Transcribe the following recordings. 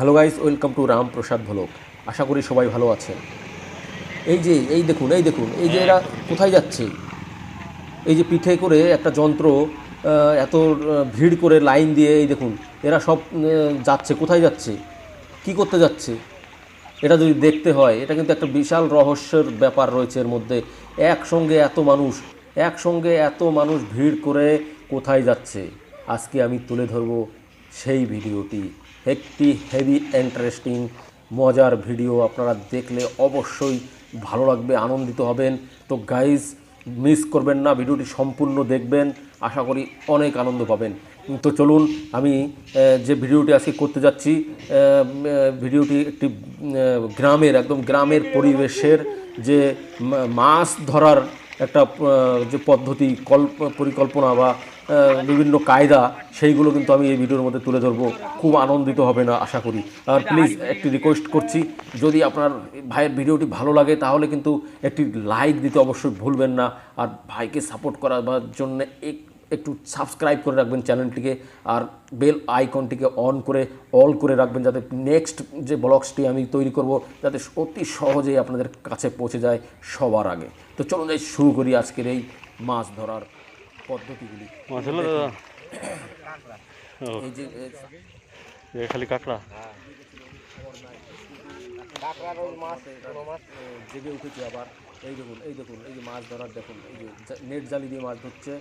Hello guys welcome to Ramprasad vlog আশা করি সবাই ভালো আছেন। এই যে এই দেখুন এই দেখুন এই যে এরা কোথায় যাচ্ছে? এই যে পিঠে করে একটা যন্ত্র এত ভিড় করে লাইন দিয়ে এই দেখুন এরা সব যাচ্ছে কোথায় যাচ্ছে? কি করতে যাচ্ছে? এটা যদি দেখতে হয় এটা কিন্তু একটা বিশাল রহস্যের ব্যাপার রয়েছে এর মধ্যে। একসঙ্গে এত মানুষ একসঙ্গে এত মানুষ ভিড় করে কোথায় যাচ্ছে? আজকে আমি তুলে ধরব সেই ভিডিওটি। একটি হেভি ইন্টারেস্টিং মজার ভিডিও আপনারা দেখলে অবশ্যই ভালো লাগবে, আনন্দিত হবেন। তো গাইজ মিস করবেন না ভিডিওটি সম্পূর্ণ দেখবেন, আশা করি অনেক আনন্দ পাবেন। তো চলুন, আমি যে ভিডিওটি আজকে করতে যাচ্ছি ভিডিওটি একটি গ্রামের, একদম গ্রামের পরিবেশের যে মাছ ধরার একটা যে পদ্ধতি কল্প পরিকল্পনা বা বিভিন্ন কায়দা, সেইগুলো কিন্তু আমি এই ভিডিওর মধ্যে তুলে ধরবো। খুব আনন্দিত হবে না, আশা করি। আর প্লিজ একটি রিকোয়েস্ট করছি, যদি আপনার ভাইয়ের ভিডিওটি ভালো লাগে, তাহলে কিন্তু একটি লাইক দিতে অবশ্যই ভুলবেন না। আর ভাইকে সাপোর্ট করার জন্য এক- একটু সাবস্ক্রাইব করে রাখবেন চ্যানেলটিকে আর বেল আইকনটিকে অন করে অল করে রাখবেন যাতে নেক্সট যে ব্লগসটি আমি তৈরি করব যাতে অতি সহজেই আপনাদের কাছে পৌঁছে যায় সবার আগে। তো চলুন যাই শুরু করি আজকের এই মাছ ধরার পদ্ধতিগুলি। মাছ হলো দাদা ও এই যে খালি কাঁকড়া? কাঁকড়ার ওই মাছ কোনো মাছ জেগে উঠেছে আবার। এই দেখুন এই দেখুন এই যে মাছ ধরার দেখুন এই যে নেট জালি দিয়ে মাছ ধরছে।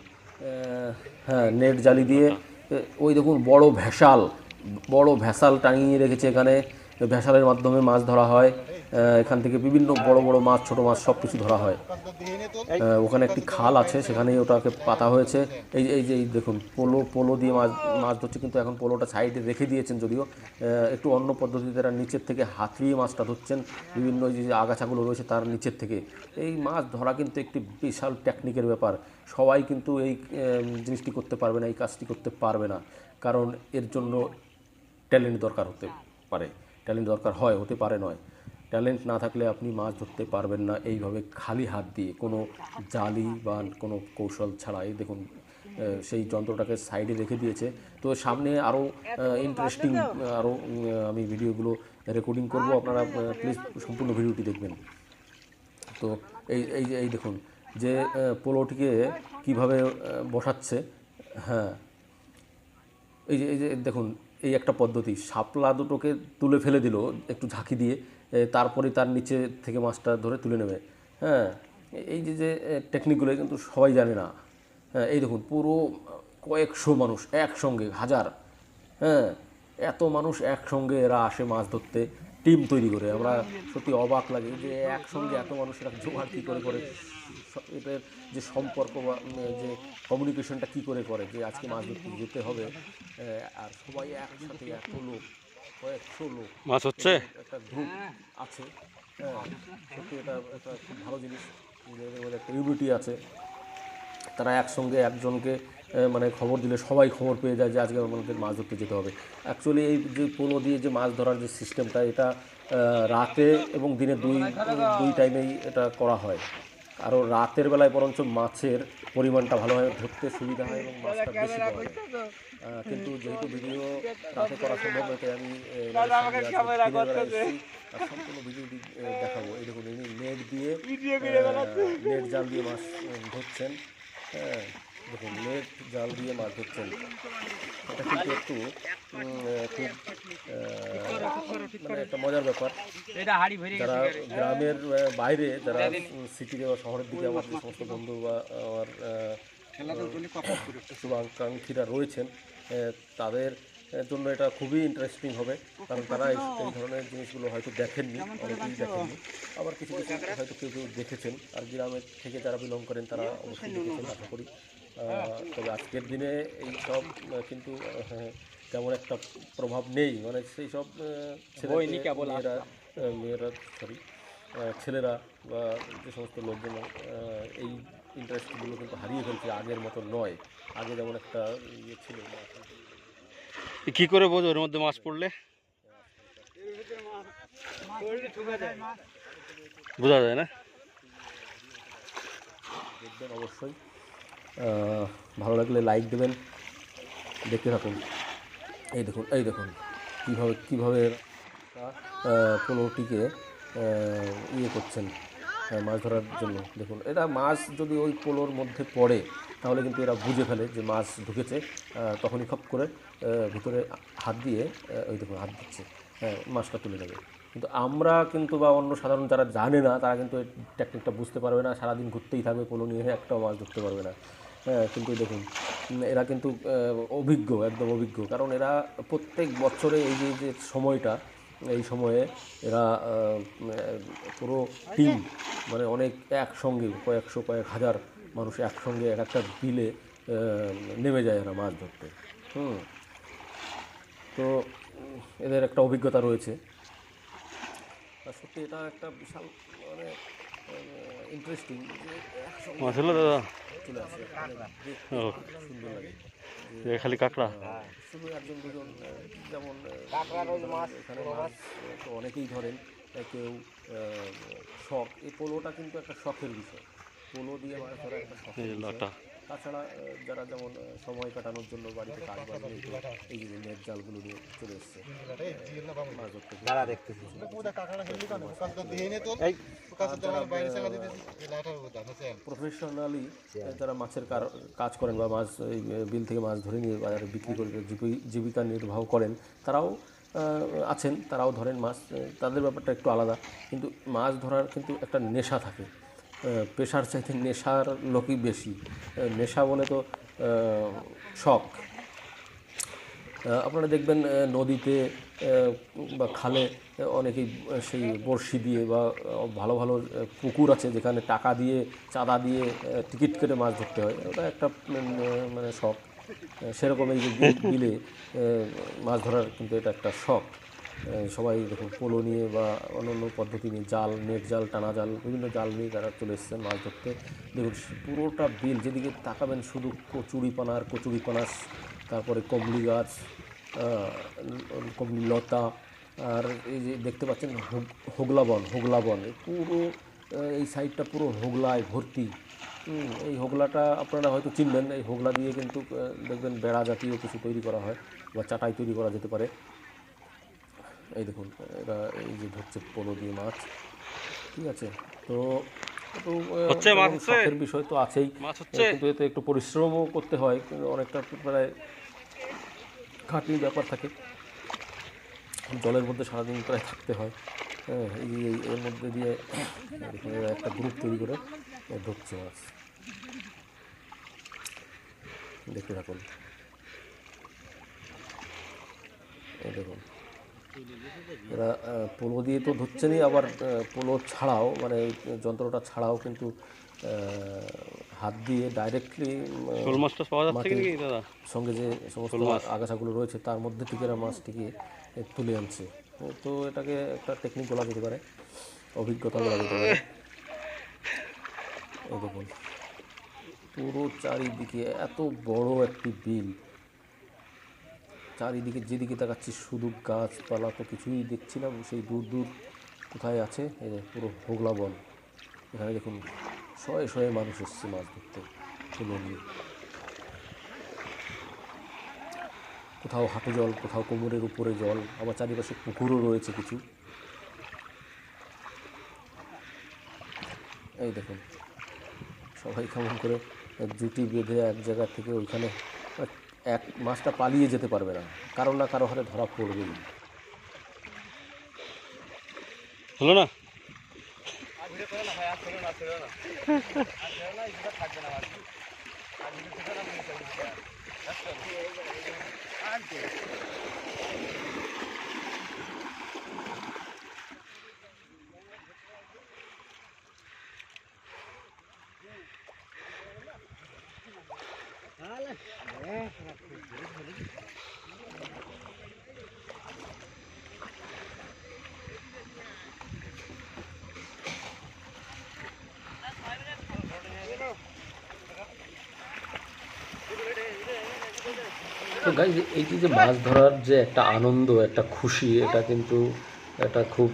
হ্যাঁ নেট জালি দিয়ে ওই দেখুন বড় ভেসাল বড় ভেসাল টাঙিয়ে রেখেছে এখানে। ভেসালের মাধ্যমে মাছ ধরা হয় এখান থেকে বিভিন্ন বড় বড় মাছ, ছোট মাছ সব কিছু ধরা হয়। ওখানে একটি খাল আছে, সেখানেই ওটাকে পাতা হয়েছে। এই এই যে দেখুন, পোলো পোলো দিয়ে মাছ মাছ ধরছে, কিন্তু এখন পোলোটা সাইডে রেখে দিয়েছেন যদিও। একটু অন্য পদ্ধতিতে এরা নিচের থেকে হাতড়িয়ে মাছটা ধরছেন। বিভিন্ন যে আগাছাগুলো রয়েছে তার নিচের থেকে। এই মাছ ধরা কিন্তু একটি বিশাল টেকনিকের ব্যাপার। সবাই কিন্তু এই জিনিসটি করতে পারবে না, এই কাজটি করতে পারবে না। কারণ এর জন্য ট্যালেন্ট দরকার হতে পারে। ট্যালেন্ট দরকার হয় হতে পারে নয়। ট্যালেন্ট না থাকলে আপনি মাছ ধরতে পারবেন না। এইভাবে খালি হাত দিয়ে কোনো জালি বা কোনো কৌশল ছাড়াই দেখুন সেই যন্ত্রটাকে সাইডে রেখে দিয়েছে। তো সামনে আরও ইন্টারেস্টিং আরও আমি ভিডিওগুলো রেকর্ডিং করব। আপনারা প্লিজ সম্পূর্ণ ভিডিওটি দেখবেন। তো এই এই যে এই দেখুন যে পোলোটিকে কীভাবে বসাচ্ছে হ্যাঁ। এই যে এই যে দেখুন এই একটা পদ্ধতি। শাপলা দুটোকে তুলে ফেলে দিল, একটু ঝাঁকি দিয়ে তারপরে তার নিচে থেকে মাছটা ধরে তুলে নেবে। হ্যাঁ এই যে যে টেকনিকগুলো কিন্তু সবাই জানে না। হ্যাঁ এই দেখুন, পুরো কয়েকশো মানুষ একসঙ্গে, হাজার হ্যাঁ এত মানুষ একসঙ্গে এরা আসে মাছ ধরতে। টিম তৈরি করে। আমরা সত্যি অবাক লাগে যে একসঙ্গে এত মানুষ এরা জোগাড় কী করে করে এটার যে সম্পর্ক বা যে কমিউনিকেশনটা কী করে করে যে আজকে মাছ ধরতে যেতে হবে আর সবাই একসাথে এত লোক কয়েকশো লোক। মাছ হচ্ছে? একটা গ্রুপ আছে সত্যি এটা একটা খুব ভালো জিনিস একটা ইউনিটি আছে। তারা একসঙ্গে একজনকে মানে খবর দিলে সবাই খবর পেয়ে যায় যে আজকে আমাদের মাছ ধরতে যেতে হবে। অ্যাকচুয়ালি এই যে পোলো দিয়ে যে মাছ ধরার যে সিস্টেমটা এটা রাতে এবং দিনে দুই দুই টাইমেই এটা করা হয়। আরও রাতের বেলায় বরঞ্চ মাছের পরিমাণটা ভালো হয় ধরতে সুবিধা হয় এবং মাছটা বেশি পাওয়া যায়। কিন্তু যেহেতু ভিডিও রাতে করা সম্ভব নয় তাই আমি সম্পূর্ণ ভিডিওটি আহ, দেখাবো। এই দেখুন ইনি নেট দিয়ে নেট জাল দিয়ে মাছ ধরছেন। হ্যাঁ। দেখুন নেট জাল দিয়ে মাছ ধরছেন এটা কিন্তু একটু খুব মানে একটা মজার ব্যাপার। যারা গ্রামের বাইরে যারা সিটিতে বা শহরের দিকে আমার যে সমস্ত বন্ধু বা আমার শুভাকাঙ্ক্ষীরা রয়েছেন তাদের জন্য এটা খুবই ইন্টারেস্টিং হবে। কারণ তারা এই ধরনের জিনিসগুলো হয়তো দেখেননি অনেকেই দেখেননি। আবার কিছু কিছু হয়তো কেউ কেউ দেখেছেন। আর গ্রামের থেকে যারা বিলং করেন তারা অবশ্যই দেখেছেন আশা করি। তবে আজকের দিনে এই সব কিন্তু হ্যাঁ, তেমন একটা প্রভাব নেই। মানে সেই সব মেয়েরা মেয়েরা সরি ছেলেরা বা যে সমস্ত লোকজন এই ইন্টারেস্টগুলো কিন্তু হারিয়ে ফেলছে আগের মতো নয়। আগে যেমন একটা ইয়ে ছিল কি করে বোঝো ওর মধ্যে মাছ পড়লে? বোঝা যায় না? দেখবেন অবশ্যই। ভালো লাগলে লাইক দেবেন। দেখতে থাকুন। এই দেখুন এই দেখুন, কীভাবে কীভাবে পোলোটিকে ইয়ে করছেন মাছ ধরার জন্য। দেখুন, এটা মাছ যদি ওই পোলোর মধ্যে পড়ে, তাহলে কিন্তু এরা বুঝে ফেলে যে মাছ ঢুকেছে। তখনই খপ করে ভিতরে হাত দিয়ে ওই দেখুন, হাত দিচ্ছে। হ্যাঁ মাছটা তুলে নেবে। কিন্তু আমরা কিন্তু বা অন্য সাধারণ যারা জানে না, তারা কিন্তু এই টেকনিকটা বুঝতে পারবে না। সারাদিন ঘুরতেই থাকবে, পোলো নিয়ে একটাও মাছ ধরতে পারবে না। হ্যাঁ কিন্তু দেখুন এরা কিন্তু অভিজ্ঞ, একদম অভিজ্ঞ। কারণ এরা প্রত্যেক বছরে এই যে যে সময়টা, এই সময়ে এরা পুরো টিম মানে অনেক একসঙ্গে, কয়েকশো, কয়েক হাজার মানুষ একসঙ্গে এক একটা বিলে নেমে যায় এরা মাছ ধরতে। হুম। তো, এদের একটা অভিজ্ঞতা রয়েছে। সত্যি এটা একটা বিশাল মানে ইন্টারেস্টিং হলো দাদা। ও। সুন্দর লাগে। খালি কাঁকড়া? শুধু একজন দুজন যেমন এখানে মাছ তো অনেকেই ধরেন কেউ শখ এই পোলোটা কিন্তু একটা শখের বিষয়। পোলো দিয়ে মাছ ধরা একটা শখের এই বিষয়। লটা তাছাড়া যারা যেমন সময় কাটানোর জন্য বাড়িতে কাজ বাজ নেই এই যে নেট জালগুলো নিয়ে চলে এসছে। মাছ ধরতে দাঁড়া দেখতেছি। প্রফেশনালি যারা মাছের কার- কাজ করেন বা মাছ এই বিল থেকে মাছ ধরে নিয়ে বাজারে বিক্রি করে জীবি- জীবিকা নির্বাহ করেন তারাও আছেন তারাও ধরেন মাছ তাদের ব্যাপারটা একটু আলাদা। কিন্তু মাছ ধরার কিন্তু একটা নেশা থাকে। পেশার চাইতে নেশার লোকই বেশি। নেশা বলে তো শখ। আপনারা দেখবেন নদীতে বা খালে অনেকেই সেই বড়শি দিয়ে বা ভালো ভালো পুকুর আছে যেখানে টাকা দিয়ে, চাঁদা দিয়ে টিকিট কেটে মাছ ধরতে হয়। ওটা একটা মানে শখ। সেরকম এই যে বিল- মাছ ধরার কিন্তু এটা একটা শখ। সবাই দেখুন, পোলো নিয়ে বা অন্যান্য পদ্ধতি নিয়ে জাল, নেট জাল, টানা জাল, বিভিন্ন জাল নিয়ে তারা চলে এসছেন মাছ ধরতে। দেখুন, পুরোটা বিল যেদিকে তাকাবেন শুধু কচুরিপানা আর কচুরিপানা তারপরে কমলি গাছ কমলি লতা, আর এই যে দেখতে পাচ্ছেন হোগ- হোগলা বন হোগলা বন পুরো এই সাইডটা পুরো হোগলায় ভর্তি। এই হোগলাটা আপনারা হয়তো চিনবেন, এই হোগলা দিয়ে কিন্তু দেখবেন বেড়া জাতীয় কিছু তৈরি করা হয় বা চাটাই তৈরি করা যেতে পারে। এই দেখুন এরা এই যে ধরছে পোলো দিয়ে মাছ। ঠিক আছে? তো তো, হচ্ছে, হচ্ছে? শখের বিষয় তো আছেই। মাছ হচ্ছে? কিন্তু এতে একটু পরিশ্রমও করতে হয় কিন্তু অনেকটা প্রায় খাটনির ব্যাপার থাকে। জলের মধ্যে সারাদিন প্রায় থাকতে হয়। হ্যাঁ এই এর মধ্যে দিয়ে একটা গ্রুপ তৈরি করে ধরছে মাছ। দেখতে থাকুন। এই দেখুন। পোলো দিয়ে তো ধরছেনই আবার পোলো ছাড়াও মানে যন্ত্রটা ছাড়াও কিন্তু হাত দিয়ে ডাইরেক্টলি শোল মাছটা পাওয়া যাচ্ছে কি দাদা? সঙ্গে যে সমস্ত আগাছাগুলো রয়েছে তার মধ্যে থেকে এরা মাছটিকে তুলে আনছে। তো- এটাকে একটা টেকনিক বলা যেতে পারে অভিজ্ঞতা বলা যেতে পারে। দেখুন পুরো চারিদিকে এত বড় একটি বিল। চারিদিকে যেদিকে তাকাচ্ছি, শুধু গাছপালা তো কিছুই দেখছি না, সেই দূর দূর কোথায় আছে পুরো হোগলা বন। এখানে দেখুন, শয়ে শয়ে মানুষ এসছে মাছ ধরতে নিয়ে। কোথাও হাঁটু জল, কোথাও কোমরের উপরে জল, আবার চারিপাশে পুকুরও রয়েছে কিছু। এই দেখুন, সবাই কেমন করে জুটি বেঁধে এক জায়গা থেকে ওইখানে এক মাছটা পালিয়ে যেতে পারবে না। কারণ না কারও হাতে ধরা পড়বে হলো না? তো গাইজ এইটি যে মাছ ধরার যে একটা আনন্দ, একটা খুশি, এটা কিন্তু এটা খুব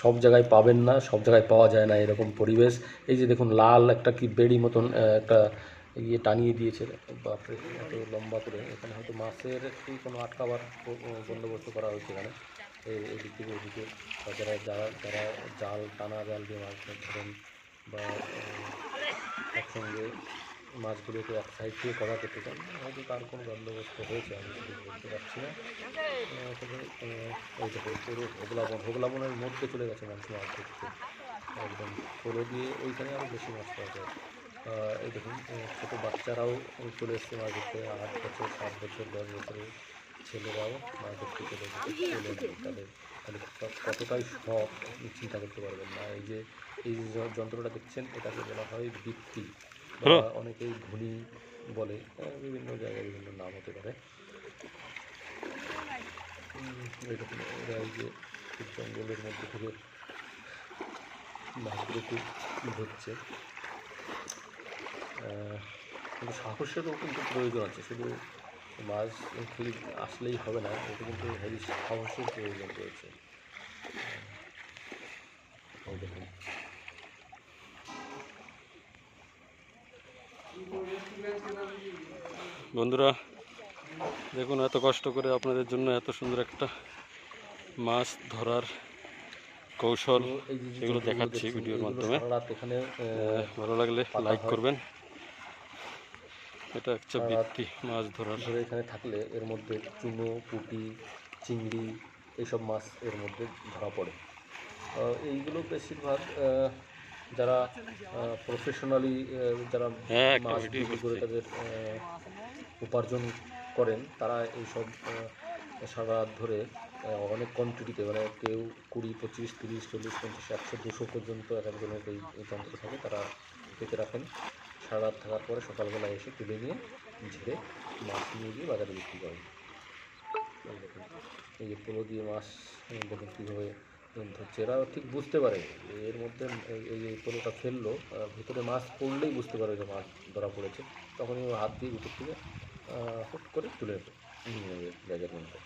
সব জায়গায় পাবেন না, সব জায়গায় পাওয়া যায় না এরকম পরিবেশ। এই যে দেখুন, লাল একটা কি বেড়ি মতন একটা ইয়ে টানিয়ে দিয়েছে। বাপরে, এত লম্বা করে। এখানে হয়তো মাছের একটি কোনো আটকাবার বন্দোবস্ত করা হয়েছে এখানে। এদিক থেকে ওদিকে যারা যারা যারা জাল, টানা জাল দিয়ে মাছ ধরেন বা একসঙ্গে মাছগুলোকে এক সাইড থেকে করা করতে চান হয়তো তার কোনো বন্দোবস্ত হয়েছে, আমি বলতে পারছি না। তবে এই দেখুন পুরো হোগলাবন হোগলাবনের মধ্যে চলে গেছে মানুষ মাছ ধরতে। একদম পোলো দিয়ে ওইখানে আরও বেশি মাছ পাওয়া যায়। এই দেখুন ছোটো বাচ্চারাও চলে এসছে মাছ ধরতে আট বছর সাত বছর দশ বছরের ছেলেরাও মাছ ধরতে চলে চলে তাদের। তাহলে কতটাই শখ চিন্তা করতে পারবেন না। এই যে এই যে যন্ত্রটা দেখছেন এটাকে বলা হয় বৃত্তি বা অনেকেই ঘুনি বলে বিভিন্ন জায়গায় বিভিন্ন নাম হতে পারে। দেখুন এরা এই যে জঙ্গলের মধ্যে থেকে মাছগুলোকে ধরছে। কিন্তু সাহসেরও কিন্তু প্রয়োজন আছে। শুধু মাছ খালি আসলেই হবে না এটা কিন্তু হেভি সাহসের প্রয়োজন রয়েছে। দেখুন বন্ধুরা দেখুন এত কষ্ট করে আপনাদের জন্য এত সুন্দর একটা মাছ ধরার কৌশল এগুলো দেখাচ্ছি ভিডিওর মাধ্যমে। ভালো লাগলে লাইক করবেন। এটা একটা বৃত্তি মাছ ধরার। ধরে এখানে থাকলে এর মধ্যে চুনো পুঁটি চিংড়ি এইসব মাছ এর মধ্যে ধরা পড়ে। এইগুলো বেশিরভাগ যারা প্রফেশনালি যারা হ্যাঁ, মাছ বিক্রি করে তাদের উপার্জন করেন তারা এইসব সারা ধরে অনেক কোয়ান্টিটিতে মানে কেউ কুড়ি পঁচিশ তিরিশ চল্লিশ পঞ্চাশ একশো দুশো পর্যন্ত এক একজনের এই যন্ত্র থাকে তারা পেতে রাখেন। সারা রাত থাকার পরে সকালবেলা এসে তুলে নিয়ে ঝেড়ে মাছ নিয়ে গিয়ে বাজারে বিক্রি করেন। এই যে পোলো দিয়ে মাছ দেখুন কীভাবে ধরছে এরা ঠিক বুঝতে পারে, এর মধ্যে এই- এই যে পোলোটা ফেলল ভিতরে মাছ পড়লেই বুঝতে পারে যে মাছ ধরা পড়েছে। তখনই ও হাত দিয়ে ভিতর থেকে হুট করে তুলে নিয়ে যাবে ব্যাগের মধ্যে।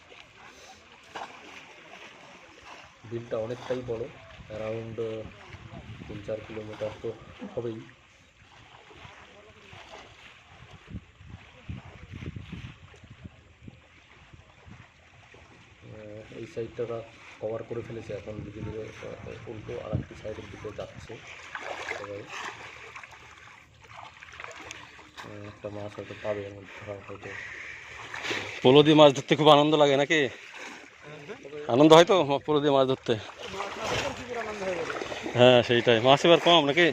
বিলটা অনেকটাই বড় অ্যারাউন্ড তিন চার কিলোমিটার তো হবেই। সাইডটা কভার করে ফেলেছে, এখন ধীরে ধীরে উল্টো আর একটি সাইডের দিকে যাচ্ছে। সবাই একটা মাছ হয়তো পাবে ধরা হয়তো। পোলো দিয়ে মাছ ধরতে খুব আনন্দ লাগে নাকি? আনন্দ হয় তো পোলো দিয়ে মাছ ধরতে? হ্যাঁ সেইটাই। মাছ এবার কম নাকি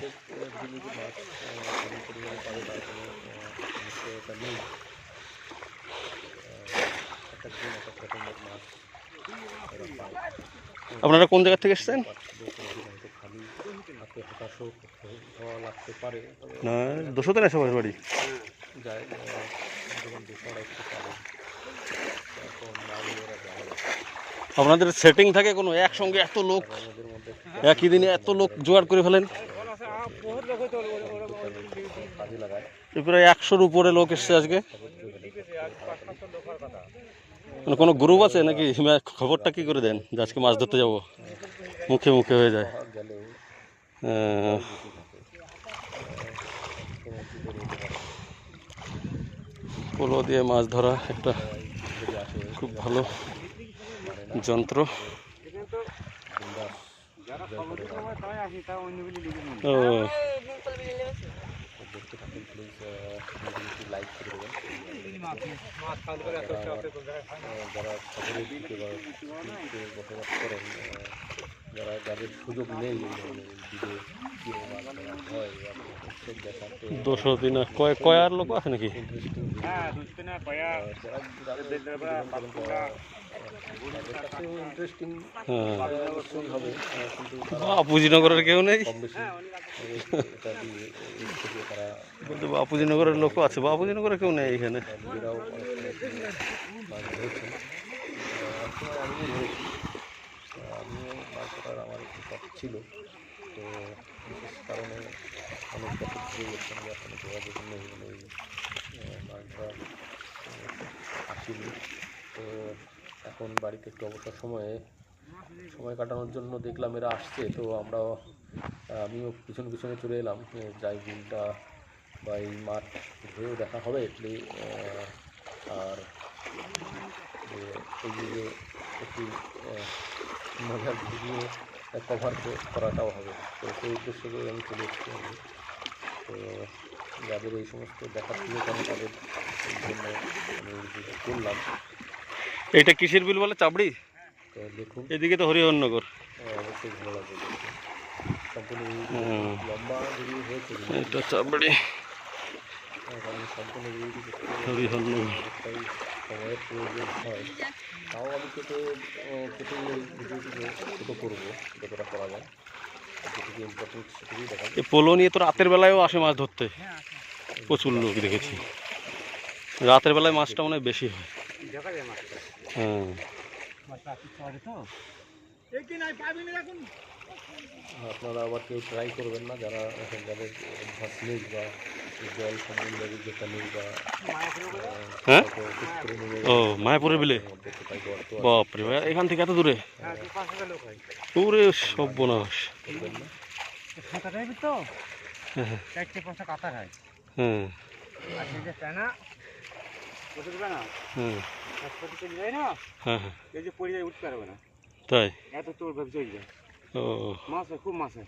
দিনে যে মাছ আহ, তেমন পরিমাণে পাবে তার কোনো আহ, নিশ্চয়তা নেই আহ, এক এক দিন এক এক রকমের মাছ এরা পায় আপনারা কোন জায়গা থেকে এসেছেন? না দুশো দিন এসে বাড়ি। আপনাদের সেটিং থাকে কোনো? একসঙ্গে এত লোক, একই দিনে এত লোক জোগাড় করে ফেলেন? একশোর উপরে লোক এসছে আজকে। মানে কোনো গ্রুপ আছে নাকি? খবরটা কি করে দেন? যে আজকে মাছ ধরতে যাব। মুখে মুখে হয়ে যায়। পোলো দিয়ে মাছ ধরা একটা খুব ভালো যন্ত্র। ও। দেখতে থাকুন প্লিজ ভিডিওটি লাইক করে দেবেন। যারা শহরের দিকে বা বসবাস করেন যারা যাদের সুযোগ নেই হয় দুশো দিন কয় কয় লোক আছে নাকি? হ্যাঁ কিন্তু তারা বাপুজিনগরের কেউ নেই? বেশি। এটা দিয়ে এর বলতে বাপুজিনগরের লোকও আছে বাপুজিনগরে কেউ নেই এখানে। আমিও মাছ ধরার আমার একটু শখ ছিল তো বিশেষ কারণে অনেক বছর সঙ্গে যোগাযোগ নেই মানে মাছ আহ, আসিনি। তো এখন বাড়িতে একটু অবসর সময়ে সময় কাটানোর জন্য দেখলাম এরা আসছে, তো আমরাও, আমিও পিছনে পিছনে চলে এলাম। যাই বিলটা বা এই মাঠ ঘুরেও দেখা হবে এটলি আর এই যে একটি মজার ভিডিও কভার করাটাও হবে। তো সেই উদ্দেশ্য করে আমি চলে এসেছি। তো যাদের এই সমস্ত দেখার সুযোগ আমি তাদের জন্য আমি করলাম। এইটা কিসের বিল বলে? চাবড়ি দেখুন। এদিকে তো হরিহরনগর। এটা চাবড়ি হয় তাও আমি কেটে কেটে এই ছোটো করব যতটা করা যায়। যেটুকু ইম্পর্টেন্ট সেটুকুই দেখাবো। এই পোলো নিয়ে তো রাতের বেলায়ও আসে মাছ ধরতে। প্রচুর লোক দেখেছি। রাতের বেলায় মাছটা মনে হয় বেশি হয়। হ্যাঁ আপনারা আবার কেউ ট্রাই করবেন না যারা এখন যাদের অভ্যাস নেই বা জল সম্বন্ধে অভিজ্ঞতা নেই বা হ্যাঁ? ও মায়াপুরের বিলে? বাপরে ভাই এখান থেকে এত দূরে? দূরে সর্বনাশ। তো হ্যাঁ। হ্যাঁ, চারটে পাঁচটা কাতা খায় আর যে ফেনা বুঝতে হ্যাঁ চলে যায় না হ্যাঁ হ্যাঁ। এই যে পড়ে যায় উঠতে পারবে না। তাই? এত তোর ভাবে চলে যায় ও। মাছ হয় খুব মাছ হয়।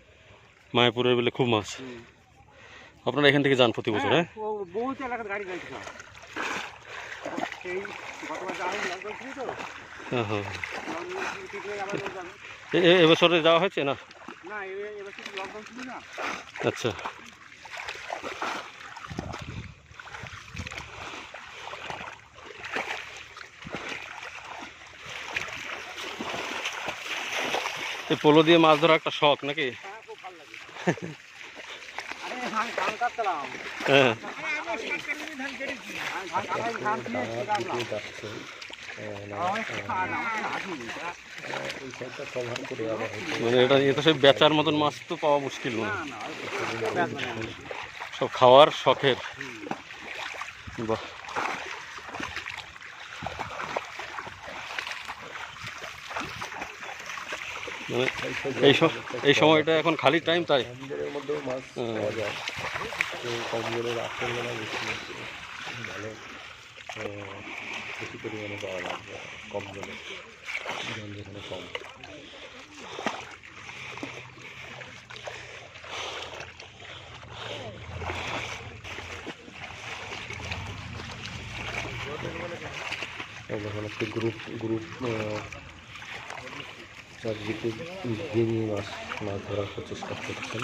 মায়াপুরের বিলে খুব মাছ। আপনারা এখান থেকে যান প্রতি বছর হ্যাঁ? ও বহুত এলাকার গাড়ি যাইছে সেই গতবার যাওয়া হয়নি তো। হ্যাঁ হ্যাঁ। হয়ে এবছরে যাওয়া হয়েছে না? না এবার এবার লকডাউন ছিল না। আচ্ছা এই পোলো দিয়ে মাছ ধরা একটা শখ নাকি হ্যাঁ খুব ভালো লাগে আরে ধান ধান কাটতাম হ্যাঁ আমি ধান কেটেছি ধান কাটাই ধান দিয়ে দিকে যাচ্ছে আহ, না, আমার খাওয়া না আমার আসেনি আহ, এই সাইডটা কভার করে আবার হয়তো মানে এটা বেচার মতন মাছ তো পাওয়া মুশকিল না। সব খাওয়ার শখের। বাহ। মানে এই এই সময়টা এখন খালি টাইম তাই। মধ্যেও মাছ যায় তো বেশি পরিমাণে পাওয়া কম গ্রুপ গ্রুপ চারদিকে ঘিরে নিয়ে মাছ মাছ ধরার প্রচেষ্টা করছেন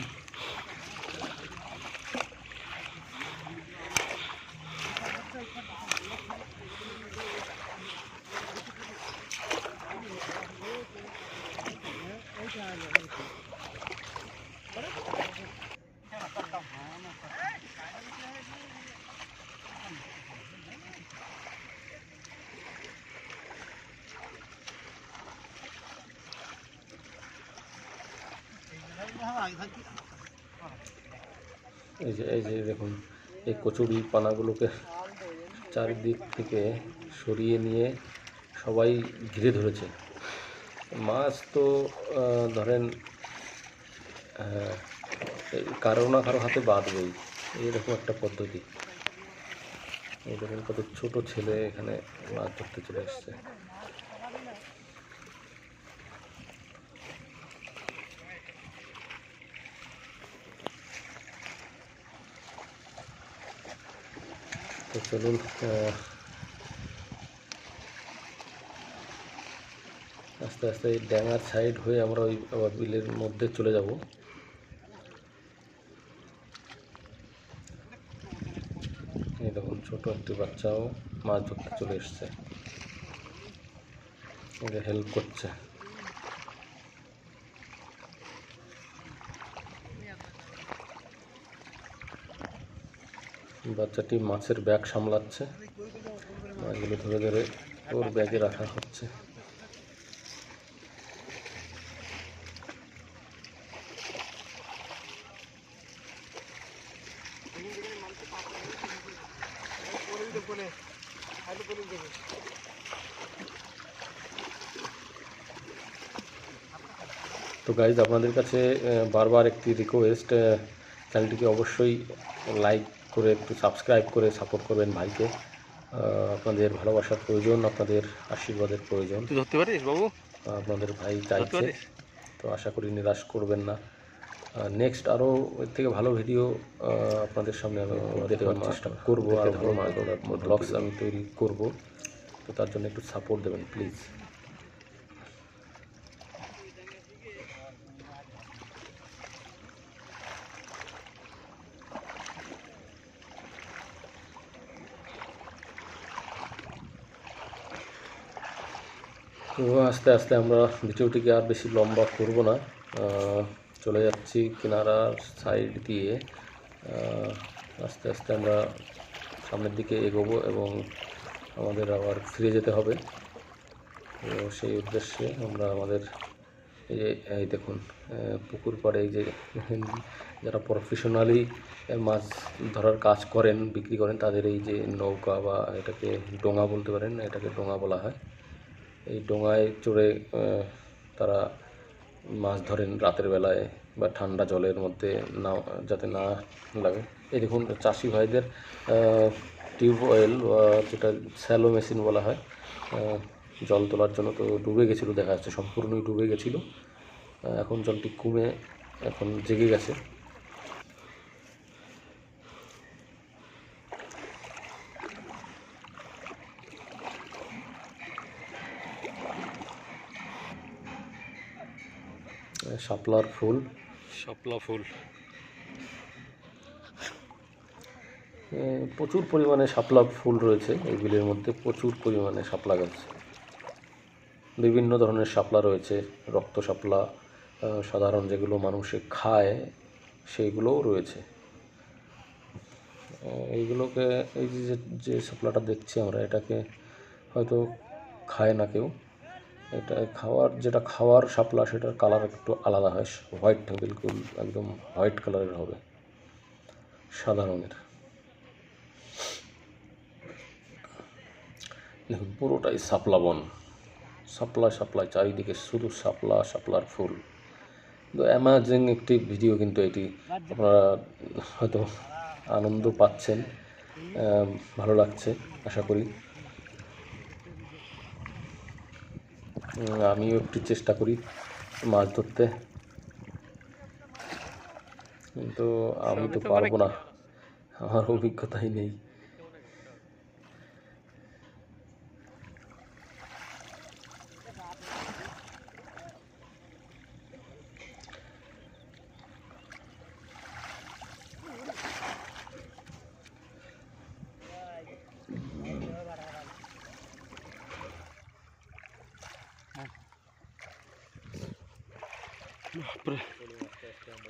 এই যে এই যে দেখুন এই কচুরি পানাগুলোকে চারিদিক থেকে সরিয়ে নিয়ে সবাই ঘিরে ধরেছে। মাছ তো ধরেন কারও না কারও হাতে বাঁধবেই। এরকম একটা পদ্ধতি। এই দেখুন কত ছোট ছেলে এখানে মাছ ধরতে চলে এসছে তো চলুন আস্তে আস্তে এই ড্যাঙার সাইড হয়ে আমরা ওই আবার বিলের মধ্যে চলে যাব। এই দেখুন, ছোট একটি বাচ্চাও মাছ ধরতে চলে এসছে। হেল্প করছে। বাচ্চাটি মাছের ব্যাগ সামলাচ্ছে। মাছগুলো ধরে ধরে ওর ব্যাগে রাখা হচ্ছে। তো গাইজ আপনাদের কাছে বারবার একটি রিকোয়েস্ট চ্যানেলটিকে অবশ্যই লাইক করে একটু সাবস্ক্রাইব করে সাপোর্ট করবেন ভাইকে। আপনাদের ভালোবাসার প্রয়োজন আপনাদের আশীর্বাদের প্রয়োজন। ধরতে পারিস বাবু? আপনাদের ভাই চাইছে। তো আশা করি নিরাশ করবেন না। নেক্সট আরও এর থেকে ভালো ভিডিও আপনাদের সামনে আমি দেওয়ার চেষ্টা করব। আর ভালো ব্লগস আমি তৈরি করব। তো তার জন্য একটু সাপোর্ট দেবেন প্লিজ তো আস্তে আস্তে আমরা ভিডিওটিকে আর বেশি লম্বা করব না। চলে যাচ্ছি কিনারার সাইড দিয়ে। আস্তে আস্তে আমরা সামনের দিকে এগোবো এবং আমাদের আবার ফিরে যেতে হবে। তো সেই উদ্দেশ্যে আমরা আমাদের এই যে, এই দেখুন পুকুর পাড়ে এই যে যারা প্রফেশনালি মাছ ধরার কাজ করেন, বিক্রি করেন, তাদের এই যে নৌকা বা এটাকে ডোঙা বলতে পারেন, এটাকে ডোঙা বলা হয়। এই ডোঙায় চড়ে তারা মাছ ধরেন রাতের বেলায় বা ঠান্ডা জলের মধ্যে না যাতে না লাগে। এই দেখুন, চাষি ভাইদের টিউবওয়েল যেটা স্যালো মেশিন বলা হয় জল তোলার জন্য তো ডুবে গেছিল, দেখা যাচ্ছে সম্পূর্ণই ডুবে গেছিল। এখন জলটি কমে, এখন জেগে গেছে। শাপলার ফুল। শাপলা ফুল। প্রচুর পরিমাণে শাপলা ফুল রয়েছে এই বিলের মধ্যে প্রচুর পরিমাণে শাপলা গাছ। বিভিন্ন ধরনের শাপলা রয়েছে রক্ত শাপলা সাধারণ যেগুলো মানুষে খায় সেইগুলোও রয়েছে। এইগুলোকে এই যে যে- যে শাপলাটা দেখছি আমরা এটাকে হয়তো খায় না কেউ। এটা খাওয়ার, যেটা খাওয়ার শাপলা, সেটার কালার একটু আলাদা হয় হোয়াইট বিলকুল একদম হোয়াইট কালারের হবে, সাদা রঙের। দেখুন, পুরোটাই শাপলা বন। শাপলা শাপলা, চারিদিকে শুধু শাপলা, শাপলার ফুল। অ্যামাজিং একটি ভিডিও কিন্তু এটি। আপনারা হয়তো আনন্দ পাচ্ছেন ভালো লাগছে, আশা করি। আমিও একটু চেষ্টা করি মাছ ধরতে। কিন্তু আমি তো পারব না। আমার অভিজ্ঞতাই নেই।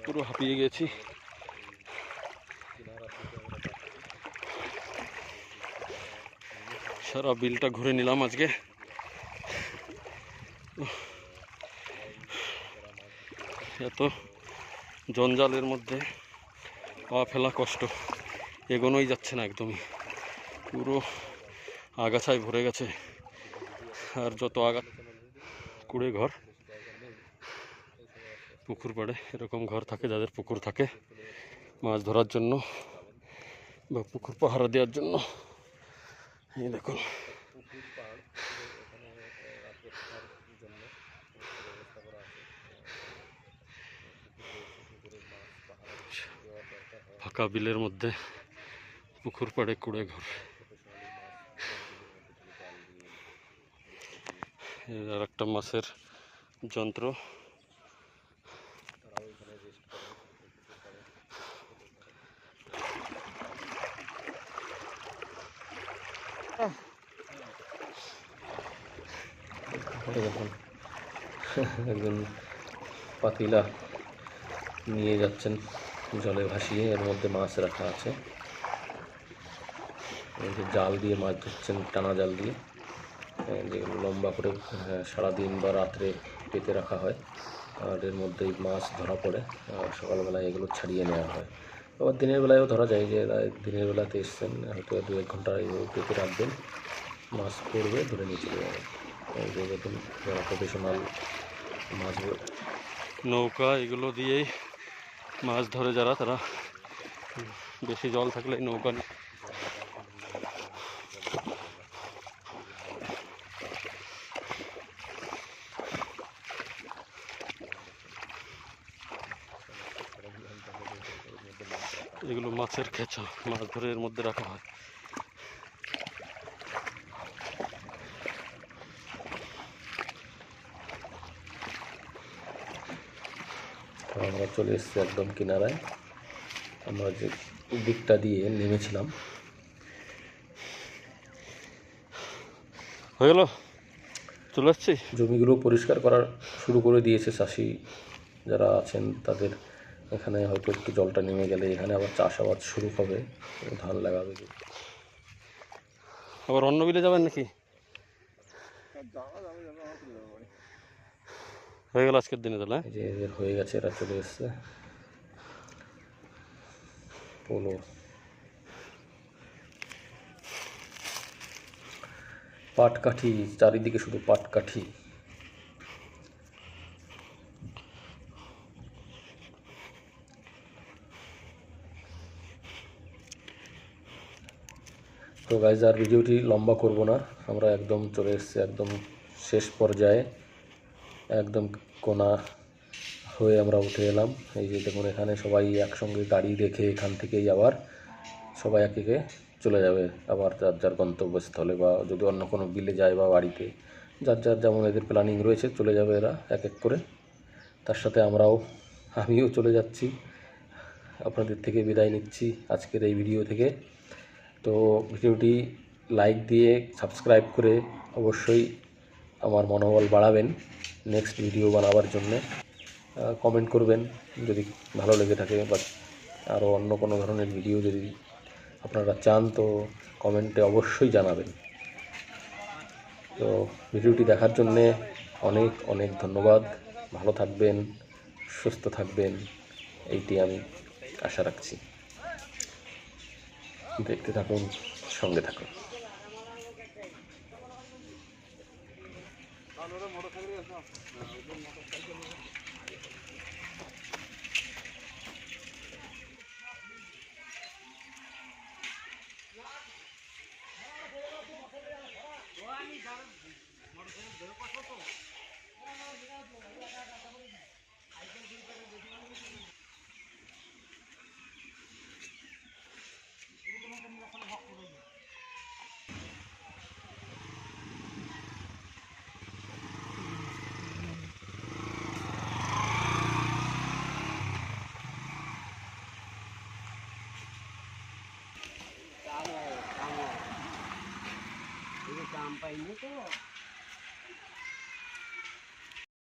পুরো হাঁপিয়ে গেছি। সারা বিলটা ঘুরে নিলাম আজকে। এত জঞ্জালের মধ্যে পা ফেলা কষ্ট, এগোনোই যাচ্ছে না একদমই। পুরো আগাছায় ভরে গেছে। আর যত আগা কুড়ে ঘর পুকুর পাড়ে এরকম ঘর থাকে, যাদের পুকুর থাকে, মাছ ধরার জন্য বা পুকুর পাহারা দেওয়ার জন্য। এই দেখুন। ফাঁকা বিলের মধ্যে পুকুর পাড়ে কুড়ে ঘর। আর একটা মাছের যন্ত্র এই দেখুন একজন পাতিলা নিয়ে যাচ্ছেন জলে ভাসিয়ে, এর মধ্যে মাছ রাখা আছে। জাল দিয়ে মাছ ধরছেন, টানা জাল দিয়ে। যেগুলো লম্বা করে সারাদিন বা রাত্রে পেতে রাখা হয়। আর এর মধ্যেই মাছ ধরা পড়ে, আর সকালবেলায় এগুলো ছাড়িয়ে নেওয়া হয়। আবার দিনের বেলায়ও ধরা যায় যে দিনের বেলাতে এসছেন, হয়তো দু এক ঘণ্টা পেতে রাখবেন। মাছ পড়বে, ধরে নিয়ে চলে যাবে দেখুন, যারা প্রফেশনাল মাছ নৌকা এগুলো দিয়েই মাছ ধরে যারা, তারা বেশি জল থাকলে নৌকা এগুলো মাছের খেঁচা, মাছ ধরে এর মধ্যে রাখা হয়। আমরা চলে এসেছি একদম কিনারায়। আমরা যে দিকটা দিয়ে নেমেছিলাম। হয়ে গেল? চলে আসছি? জমিগুলো পরিষ্কার করার শুরু করে দিয়েছে চাষি যারা আছেন তাদের এখানে হয়তো একটু জলটা নেমে গেলে এখানে আবার চাষাবাদ শুরু হবে ধান লাগাবে। আবার অন্য বিলে যাবেন নাকি? হয়ে গেল আজকের দিনে তাহলে হ্যাঁ? এই যে এদের হয়ে গেছে, এরা চলে এসছে। পোলো পাটকাঠি, চারিদিকে শুধু পাটকাঠি। তো গাইজ আর ভিডিওটি লম্বা করব না। আমরা একদম চলে এসেছি একদম শেষ পর্যায়ে। একদম কোনা হয়ে আমরা উঠে এলাম। এই যে দেখুন, এখানে সবাই একসঙ্গে গাড়ি রেখে এখান থেকেই আবার সবাই এক চলে যাবে আবার যার যার গন্তব্যস্থলে বা যদি অন্য কোনো বিলে যায় বা বাড়িতে। যার যার যেমন এদের প্ল্যানিং রয়েছে, চলে যাবে এরা এক এক করে। তার সাথে আমরাও, আমিও চলে যাচ্ছি। আপনাদের থেকে বিদায় নিচ্ছি আজকের এই ভিডিও থেকে। তো ভিডিওটি লাইক দিয়ে সাবস্ক্রাইব করে অবশ্যই আমার মনোবল বাড়াবেন নেক্সট ভিডিও বানাবার জন্যে। কমেন্ট করবেন, যদি ভালো লেগে থাকে বা আরও অন্য কোনো ধরনের ভিডিও যদি আপনারা চান, তো কমেন্টে অবশ্যই জানাবেন। তো ভিডিওটি দেখার জন্যে অনেক অনেক ধন্যবাদ। ভালো থাকবেন, সুস্থ থাকবেন, এইটি আমি আশা রাখছি। দেখতে থাকুন, সঙ্গে থাকুন। Oh, no. কাম পাইনি তো